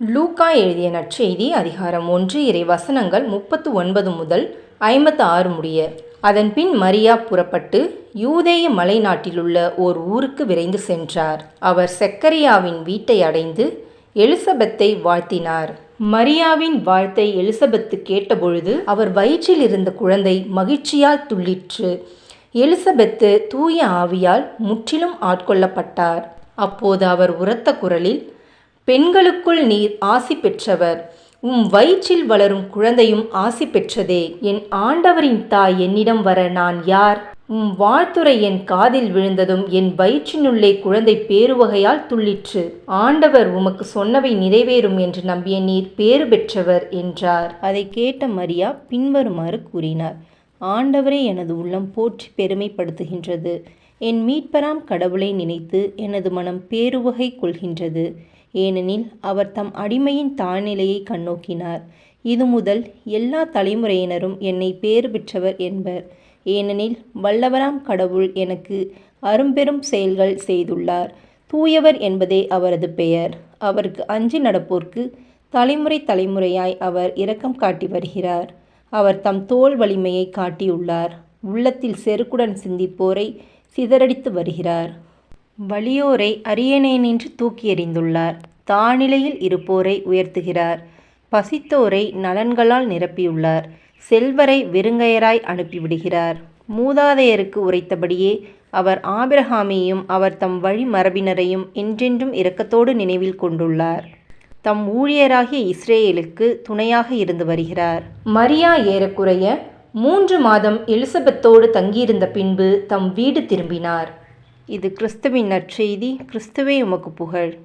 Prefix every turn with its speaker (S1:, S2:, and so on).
S1: லூக்கா எழுதிய நற்செய்தி அதிகாரம் ஒன்று இறை வசனங்கள் முப்பத்து ஒன்பது முதல் ஐம்பத்து ஆறு முடிய. அதன்பின் மரியா புறப்பட்டு யூதேய மலைநாட்டிலுள்ள ஓர் ஊருக்கு விரைந்து சென்றார். அவர் செக்கரியாவின் வீட்டை அடைந்து எலிசபெத்தை வாழ்த்தினார். மரியாவின் வாழ்த்தை எலிசபெத்து கேட்டபொழுது அவர் வயிற்றில் இருந்த குழந்தை மகிழ்ச்சியால் துள்ளிற்று. எலிசபெத்து தூய ஆவியால் முற்றிலும் ஆட்கொள்ளப்பட்டார். அப்போது அவர் உரத்த குரலில் பெண்களுக்குள் நீர் ஆசி பெற்றவர். உம் வயிற்றில் வளரும் குழந்தையும் ஆசி பெற்றதே. என் ஆண்டவரின் தாய் என்னிடம் வர நான் யார்? உம் வாழ்த்துறை என் காதில் விழுந்ததும் என் வயிற்றினுள்ளே குழந்தை பேருவகையால் துள்ளிற்று. ஆண்டவர் உமக்கு சொன்னவை நிறைவேறும் என்று நம்பிய நீர் பேறு பெற்றவர் என்றார். அதை கேட்ட மரியா பின்வருமாறு கூறினார். ஆண்டவரே எனது உள்ளம் போற்றி பெருமைப்படுத்துகின்றது. என் மீட்பராம் கடவுளை நினைத்து எனது மனம் பேருவகை கொள்கின்றது. ஏனெனில் அவர் தம் அடிமையின் தாழ்நிலையை கண்ணோக்கினார். இது முதல் எல்லா தலைமுறையினரும் என்னை பேறு பெற்றவர் என்பர். ஏனெனில் வல்லவராம் கடவுள் எனக்கு அரும்பெரும் செயல்கள் செய்துள்ளார். தூயவர் என்பதே அவரது பெயர். அவருக்கு அஞ்சு நடப்போர்க்கு தலைமுறை தலைமுறையாய் அவர் இரக்கம் காட்டி வருகிறார். அவர் தம் தோல் வலிமையை காட்டியுள்ளார். உள்ளத்தில் செருக்குடன் சிந்திப்போரை சிதறடித்து வருகிறார். வலியோரை அரியணேனின்று தூக்கி எறிந்துள்ளார். தாழ்நிலையில் இருப்போரை உயர்த்துகிறார். பசித்தோரை நலன்களால் நிரப்பியுள்ளார். செல்வரை வெறுங்கையராய் அனுப்பிவிடுகிறார். மூதாதையருக்கு உரைத்தபடியே அவர் ஆபிரகாமையும் அவர் தம் வழி மரபினரையும் என்றென்றும் இரக்கத்தோடு நினைவில் கொண்டுள்ளார். தம் ஊழியராகிய இஸ்ரேலுக்கு துணையாக இருந்து வருகிறார். மரியா ஏறக்குறைய மூன்று மாதம் எலிசபெத்தோடு தங்கியிருந்த பின்பு தம் வீடு திரும்பினார். இது கிறிஸ்துவின் நற்செய்தி. கிறிஸ்துவே உமக்கு புகழ்.